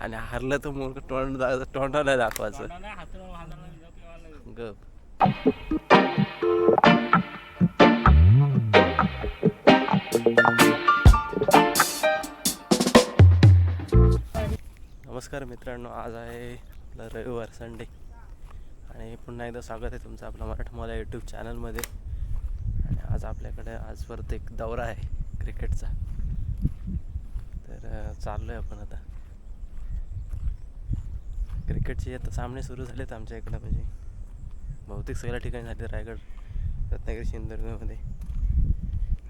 आणि हरलं तर मूर्ख तोंड तोंडाला दाखवायचं. गप. नमस्कार मित्रांनो आज आहे आपला रविवार संडे. आणि पुन्हा एकदा स्वागत आहे तुमचं आपल्या मराठमोळ्या यूट्यूब चॅनलमध्ये आणि आज आपल्याकडे आज परत एक दौरा आहे क्रिकेटचा तर चाललो आहे आपण आता. क्रिकेटचे आता सामने सुरू झालेत आमच्या इकडं म्हणजे बहुतेक सगळ्या ठिकाणी झाले रायगड रत्नागिरी सिंधुदुर्गमध्ये.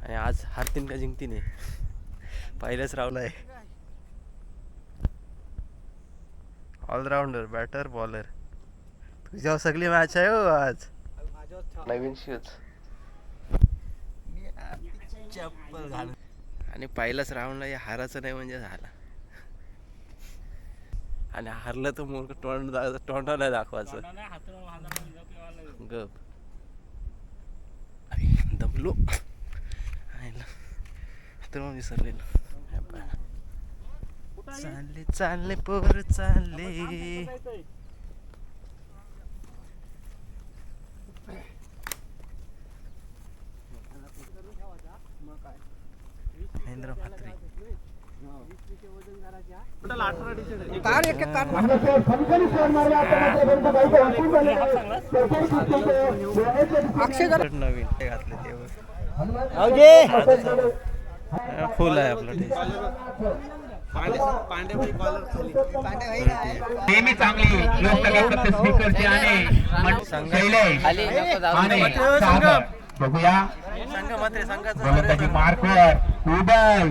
आणि आज हारतीन का जिंकतीन. आहे पहिल्याच रावला आहे. ऑलराऊंडर बॅटर बॉलर तुझ्यावर सगळी मॅच आहे हो आज. नवीन शूज चप्पल आणि पहिलाच राऊंडला हे हाराचं नाही म्हणजे झाला. आणि हारलं तर मूर्ख तोंड तोंडाला दाखवायचं. गप. दमलो. तर मग विसरलेलो. चालले चालले पोर चालले. महेंद्र म्हात्रे. नवीन ते घातले ते फुल आहे आपलं नेहमी चांगली लोककला स्पीकरची आणि शैलेश आणि बघूया सांगा मात्रे सांगायचं उदय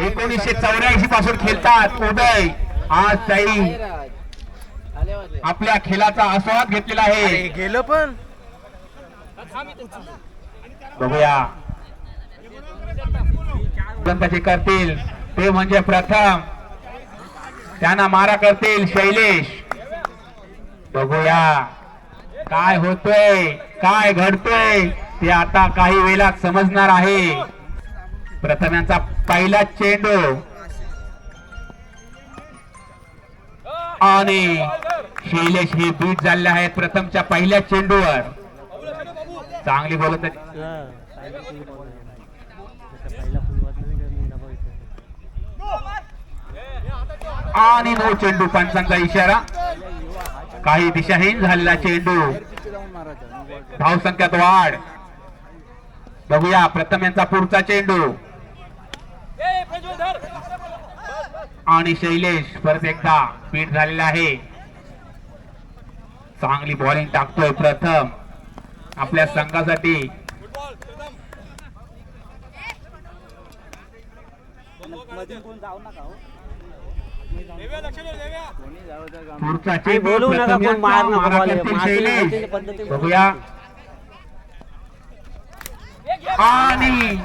एकोणीसशे चौऱ्याऐंशी पासून खेळतात उदय आज ताई आपल्या खेळाचा आस्वाद घेतलेला आहे. गेलं पण. बघूया. करतील. ते म्हणजे प्रथम. त्यांना मारा करतील शैलेश. बघूया. काय होतोय? काय घडतोय? ते आता काही वेळात समजणार आहे. प्रथम यांचा पहिला चेंडू. आणि शैलेश हे बीट झाले आहेत प्रथमच्या पहिल्या चेंडूवर. चांगली बोलत आणि नऊ चेंडू पंचांचा इशारा. काही दिशाहीन झालेला चेंडू. धावसंख्यात वाढ. बघूया प्रथम यांचा पुढचा चेंडू. आणि शैलेश परत एकदा पीठ झालेला आहे. चांगली बॉलिंग टाकतोय प्रथम. आपल्या संघासाठी. पुढचा शैलेश. बघूया. आणि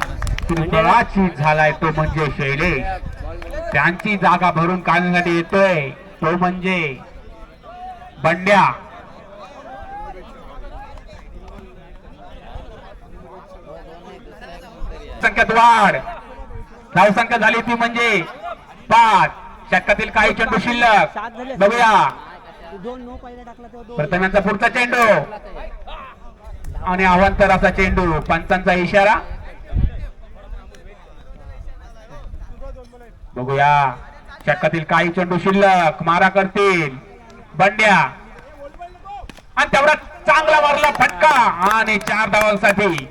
झालाय तो म्हणजे शैलेश. त्यांची जागा भरून काढण्यासाठी येतोय. तो म्हणजे बंड्या. संख्यात वाढ. धाव संख्या झाली ती म्हणजे पाच. षटकातील काही चेंडू शिल्लक. बघूया. दोन नो पहिला टाकला तेव्हा दोन. प्रथम यांचा पुढचा चेंडू. आणि अवांतर असा चेंडू. पंचांचा इशारा. बघूया. चक्कातील काही चेंडू शिल्लक मारा करतील. बंड्या. आणि तेवढा चांगला मारला फटका आणि चार धावांसाठी.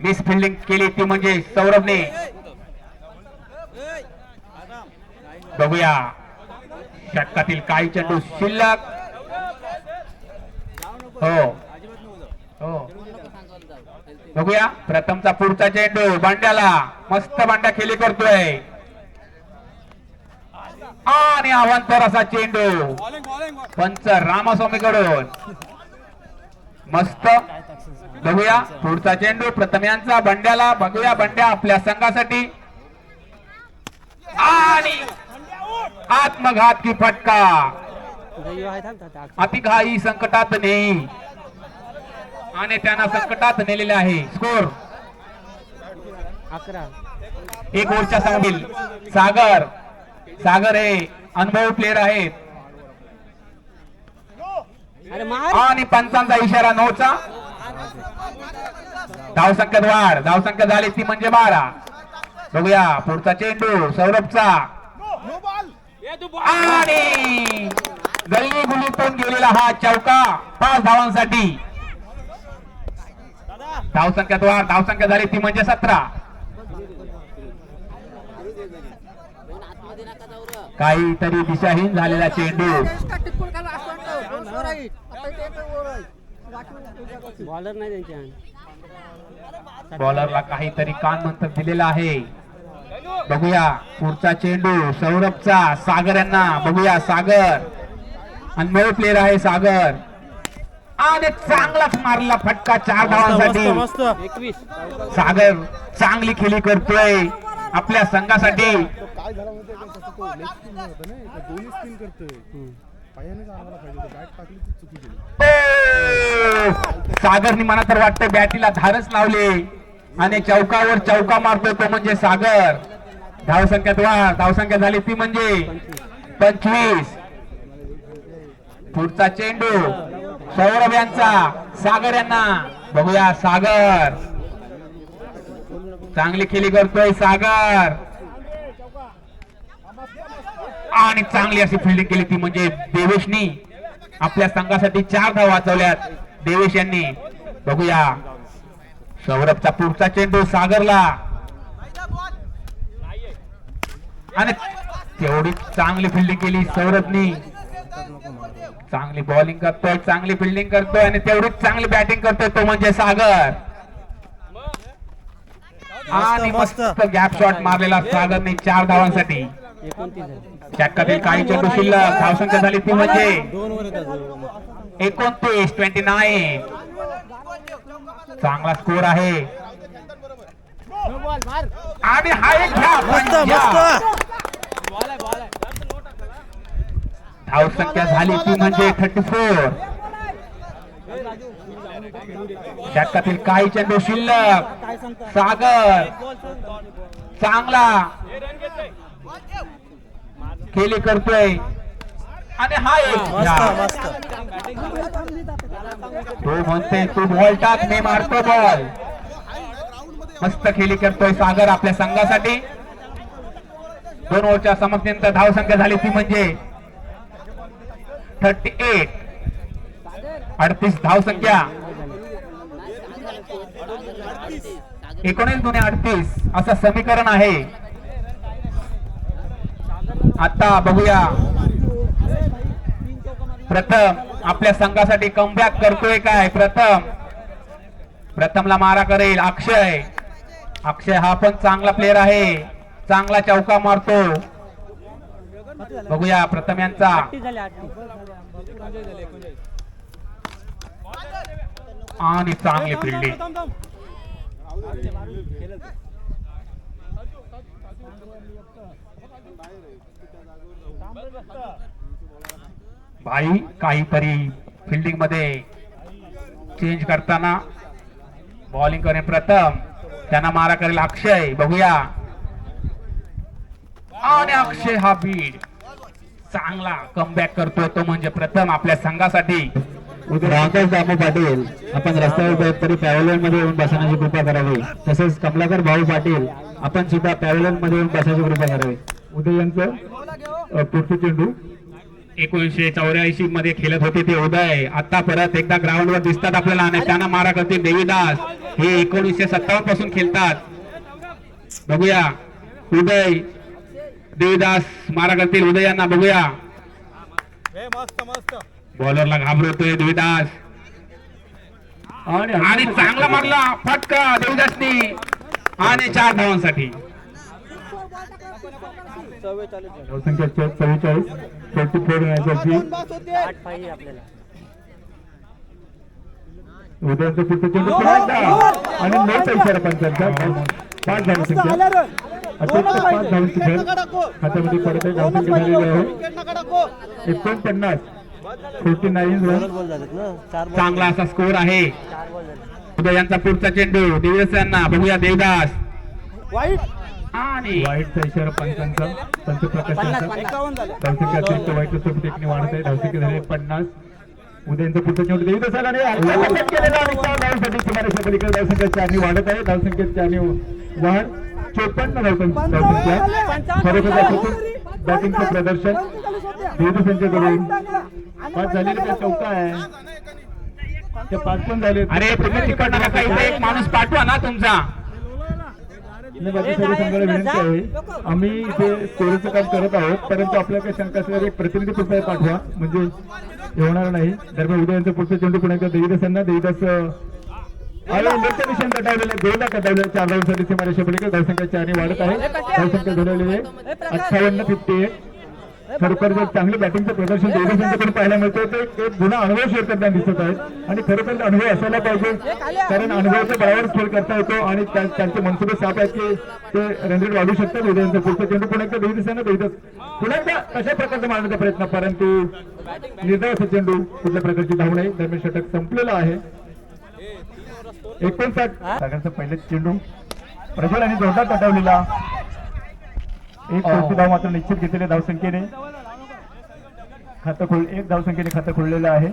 मिस फिल्डिंग केली ती म्हणजे सौरभने. बघूया. षटकातील काही चेंडू शिल्लक. हो. हो. बघूया. प्रथमचा पुढचा चेंडू बांड्याला. मस्त बांड्या खेळी करतोय. आणि अवांतर असा चेंडू पंच रामास्वामी कडून मस्त. बघूया. पुढचा चेंडू प्रथम यांचा बंड्याला. बघूया बंड्या आपल्या संघासाठी. आणि आत्मघात की फटका. अतिघाई संकटात नाही. आणि त्यांना संकटात नेलेले आहे. स्कोर. अकरा. एक ओव्हरच्या सांगील सागर. सागर हे अनुभवी प्लेअर आहेत. आणि पंचांचा इशारा नोचा धावसंख्येत वाढ. धावसंख्या झाली ती म्हणजे बारा. बघूया. पुढचा चेंडू. सौरभचा. आणि गल्ली गुलीतून गेलेला हा चौका. पाच धावांसाठी. धावसंख्यात वाढ धावसंख्या झाली ती म्हणजे सतरा. काहीतरी दिशाहीन झालेला चेंडू. बॉलर नाही त्यांच्या बॉलरला काहीतरी कान मंत्र दिलेला आहे. बघूया पुढचा चेंडू सौरभचा सागर यांना. बघूया सागर. अनमोल प्लेअर आहे सागर. आणि चांगलाच मारला फटका चार धावांसाठी. सागर चांगली खेळी करतोय आपल्या संघासाठी! सागरनी मला तर वाटतं बॅटीला धारच लावले. आणि चौकावर चौका मारतोय तो म्हणजे सागर. धावसंख्यात वा धावसंख्या झाली ती म्हणजे पंचवीस. पुढचा चेंडू. सौरभ यांचा सागर यांना. बघूया सागर. चांगली खेळी करतोय सागर. आणि चांगली अशी फिल्डिंग केली ती म्हणजे देवेशनी. आपल्या संघासाठी चार धाव वाचवल्यात देवेश यांनी. बघूया. सौरभचा पुढचा चेंडू सागरला. आणि तेवढी चांगली फिल्डिंग केली सौरभनी. चांगली बॉलिंग करतोय चांगली फिल्डिंग करतोय आणि तेवढीच चांगली बॅटिंग करतोय तो म्हणजे सागर. आणि मस्त. गॅप शॉट मारलेला सागरने चार धावांसाठी. चक्कातील काही चेंडू शिल्लक धावसंख्या झाली ती म्हणजे एकोणतीस ट्वेंटी नाईन चांगला स्कोर आहे. आणि हा एक मस्त धावसंख्या झाली ती म्हणजे थर्टी फोर. षटकातील काही चेंडू शिल्लक. सागर. चांगला. खेळी करतोय. आणि हा एक तो म्हणते तू बॉल टाक मी मारतो बॉल मस्त खेळी करतोय सागर आपल्या संघासाठी. दोन ओव्हरच्या समाप्तीनंतर धाव संख्या झाली ती म्हणजे थर्टी एट अडतीस धाव संख्या. एकोणीस दुने अडतीस. असं समीकरण आहे. आता बघूया. प्रथम आपल्या संघासाठी कमबॅक करतोय काय? प्रथम. प्रथमला मारा करेल अक्षय. अक्षय हा पण चांगला प्लेअर आहे. चांगला चौका मारतो. बघूया प्रथम यांचा आणि चांगली फिल्डिंग. भाई काहीतरी फिल्डिंगमध्ये चेंज करताना बॉलिंग करेल प्रथम. त्यांना मारा करेल अक्षय. बघूया. आणि अक्षय हा बीड चांगला कमबॅक करतोय तो म्हणजे प्रथम आपल्या संघासाठी. राकेश दामू पाटील आपण रस्त्यावर तरी पॅव्हलियनमध्ये येऊन बसण्याची कृपा करावी. तसेच कमलाकर भाऊ पाटील आपण सुद्धा पॅव्हलियनमध्ये येऊन बसण्याची कृपा करावी. उदय यांचं चेंडू. एकोणीसशे चौऱ्याऐंशी मध्ये खेळत होते ते उदय. आता परत एकदा ग्राउंड वर दिसतात आपल्याला आणि त्यांना मारा करते देवीदास. हे एकोणीसशे सत्तावन्नपासून खेळतात. बघूया. उदय देवीदास मारा करतील उदय यांना बघूया. बॉलरला घाबरवतोय देवीदास. आणि चांगला मारला फटका देवीदासनी. आणि चार धावांसाठी. संख्या चव्वेचाळीस. फोर्टी फोर आपल्याला उदयांचं पुढचं चेंडू पुन्हा एकदा. आणि नऊचा इशारा पंचांचा. पाच धाव संख्या अत्यंत पाच धावांची खेळ हातामध्ये पडत आहे धावसंख्या झालेली आहे. एकोणपन्नास. Forty nine run. चांगला असा स्कोर आहे. यांचा पुढचा चेंडू. देवीदास यांना. बघूया देवदास. वाईट. आणि वाईटचा इशारा पंचांचा. पंच प्रकाशांचा धावसंख्या अतिरिक्त वाईट सोबत एकने वाढत आहे. धावसंख्या झाले? पन्नास. उद्यांचं पुढचं चेंडू. देऊ तसा आणि केलेला चार धावांसाठी धावसंख्या चारनी वाढत आहे. धावसंख्या चारनी वाढ. चोपन्न धावसंख्या धावसंख्या खरोखर अप्रतिम बॅटिंगचं प्रदर्शन देवदू संख्येकडून पाच झालेले त्या चौका आहे. त्या पाच पण झाले अरे तुम्ही तिकडनं नका इथे एक माणूस पाठवा ना तुमचा. संघाला विनंती आहे आम्ही इथे स्टोरीचं काम करत आहोत परंतु आपल्या काही शंका असल्यास एक प्रतिनिधी कृपया पाठवा. म्हणजे होणार नाही. दरम्यान उद्या यांचं पुढचं चेंडू एकदा देवीदासांना देवीदास आणि कटावलेलं आहे. कटावलेलं चार धावसंख्या चारने वाढत आहे. धावसंख्या झालेली आहे. अठ्ठावन्न फिफ्टी एट खरोखर जर चांगली बॅटिंगचं प्रदर्शन देवीदासांच्याकडून पाहायला मिळतं तर एक गुन्हा अनुभव शेअर करताना दिसत आहेत आणि खरोखर अनुभव असायला पाहिजे. कारण अनुभवाच्या बळावर खेळ करता येतो आणि त्या- त्यांचे मनसुबे साफ आहेत की ते रेट वाढू शकतात. उद्यांचं पुढचं चेंडू पुन्हा एकदा देवीदासांना देवीदास पुन्हा एकदा कशा प्रकारचा मारण्याचा प्रयत्न? परंतु असा चेंडू कुठल्या प्रकारची धाव नाही दरम्यान षटक संपलेलं आहे. एकोणसाठ सागरचं पहिले चेंडू. प्रज्वल आणि जोरदार तटवलेला. एक चौथी धाव मात्र निश्चित घेतलेल्या धावसंख्येने. खातं खोल एक धावसंख्येने खातं खोललेलं आहे.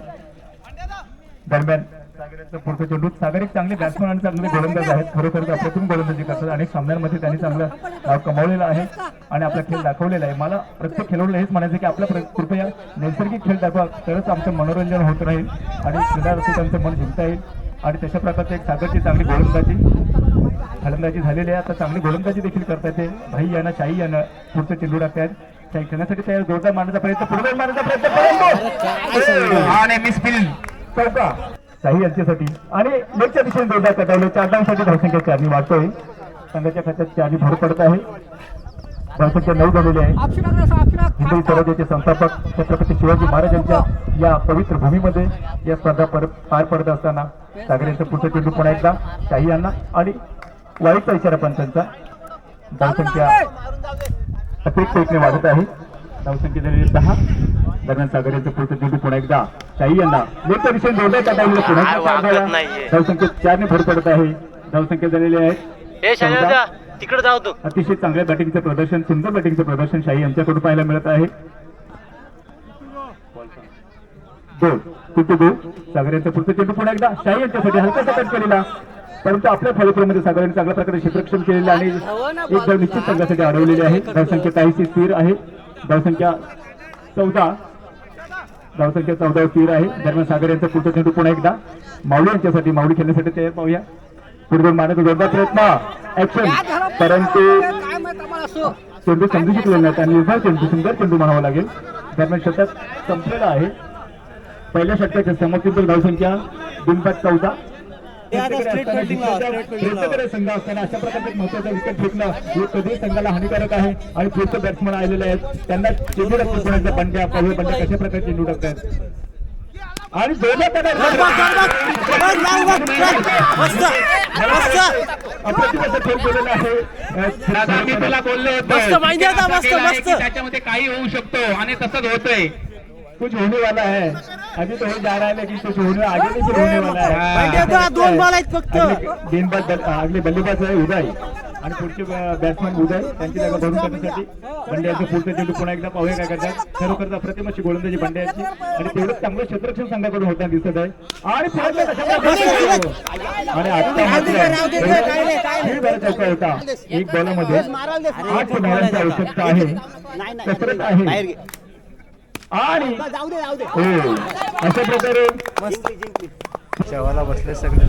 दरम्यान सागरचं पुढचं चेंडू. सागर एक चांगले बॅट्समन आणि चांगले गोलंदाज आहेत. खरोखर अप्रतिम गोलंदाजी करतात अनेक सामन्यांमध्ये त्यांनी चांगला डाव कमावलेला आहे आणि आपला खेळ दाखवलेला आहे. मला प्रत्येक खेळाडूला हेच म्हणायचं की आपला कृपया नैसर्गिक खेळ दाखवा. तरच आमचं मनोरंजन होत राहील आणि क्रीडा रसिकांचं मन जिंकता येईल. आणि तशा प्रकारची एक सागरची चांगली गोलंदाजी. फलंदाजी झालेली आहे. आता चांगली गोलंदाजी देखील करता येते भाई यांना शाही यांना पुढचं चेंडू टाकतात शाही खेळण्यासाठी तयार जोरदार मारण्याचा प्रयत्न पुढे मारण्याचा प्रयत्न. परंतु आणि चौका शाही यांच्यासाठी आणि लेगच्या दिशेने जोरदार कटावले चार धावांसाठी धावसंख्या चारनी वाढतोय. संघाच्या खात्यात चारनी भर पडत आहे. धावसंख्या नऊ झालेली आहे हिंदवी स्वराज्याचे संस्थापक छत्रपती शिवाजी महाराजांच्या या पवित्र भूमीमध्ये या स्पर्धा पर पार पडत असताना सागर यांचं पुढचं चेंडू पुन्हा एकदा शाही यांना आणि वाईटचा इशारा पंचांचा धावसंख्या अतिरिक्त एकने वाढत आहे. धावसंख्या झालेली दहा. दरम्यान सागर यांचं पुढचं चेंडू पुन्हा एकदा शाही यांना. लेफ्ट दिशेने जोरदार टाकावलेलं पुन्हा काय एकदा वागत धावाला. नाहीये. धावसंख्या चारने भर पडत आहे. धावसंख्या झालेली आहे हे तिकडे जाऊ तू. अतिशय चांगल्या बॅटिंगचं प्रदर्शन सुंदर बॅटिंगचं प्रदर्शन शाही यांच्याकडून पाहायला मिळत आहे. दोन टू दो सागर यांचा पुढचं चेंडू पुन्हा एकदा. शाही यांच्यासाठी हलकासा कट केलेला. परंतु आपल्या फलक्रमध्ये सागराने चांगल्या प्रकारे क्षेत्रक्षम केलेलं आणि एक धाव निश्चित संघासाठी अडवलेली आहे. धावसंख्या काहीशी स्थिर आहे. धावसंख्या चौदा. धावसंख्या चौदा स्थिर आहे. दरम्यान सागर यांचा पुढचा चेंडू पुन्हा एकदा. माऊली यांच्यासाठी माऊली खेळण्यासाठी तयार पाहूया. पुढे मारण्याचा जोरदार प्रयत्न. ऍक्शन परंतु चेंडू समजू शकलेला नाही त्या निर्धार चेंडू सुंदर चेंडू म्हणावा लागेल. दरम्यान षटक संपलेलं आहे. पहिल्या षटकाच्या समोर धावसंख्या बिनपाट चौदा. संघ असताना अशा प्रकारचे एक महत्त्वाचा विकेट फेकणं हे कधी संघाला हानिकारक आहे आणि पुढचे बॅट्समन आलेले आहेत. त्यांना चेंडू कोणाच्या बंड्या पहिले बंड्या कशा प्रकारे चेंडू टाकतात आणि दोन्ही आहे बोललो मस्त माहिती आता, मस्त, मस्त. त्याच्यामध्ये काही होऊ शकतो आणि तसंच होतंय कुछ होने वाला है अभी तो ये जा रहा है लेकिन कुछ होने आगे भी कुछ होने वाला है? दोन बॉल आहेत फक्त. गेंदबाज बल- अगले बल्लेबाज आहे उदय आणि पुढचे बॅट्समॅन उदय त्यांची जागा भरून करण्यासाठी बंड्याचं पुढचं चेंडू पुन्हा एकदा पाहूया काय करतात. खरोखर अप्रतिम अशी गोलंदाजी बंड्याची आणि तेवढंच चांगलं क्षेत्ररक्षण संघाकडून होताना दिसत आहे. आणि आता मात्र चौका होता. एक बॉलामध्ये आठ धावांची आवश्यकता आहे. कसरत आहे. आणि हो. अशा प्रकारे जेवायला बसले सगळे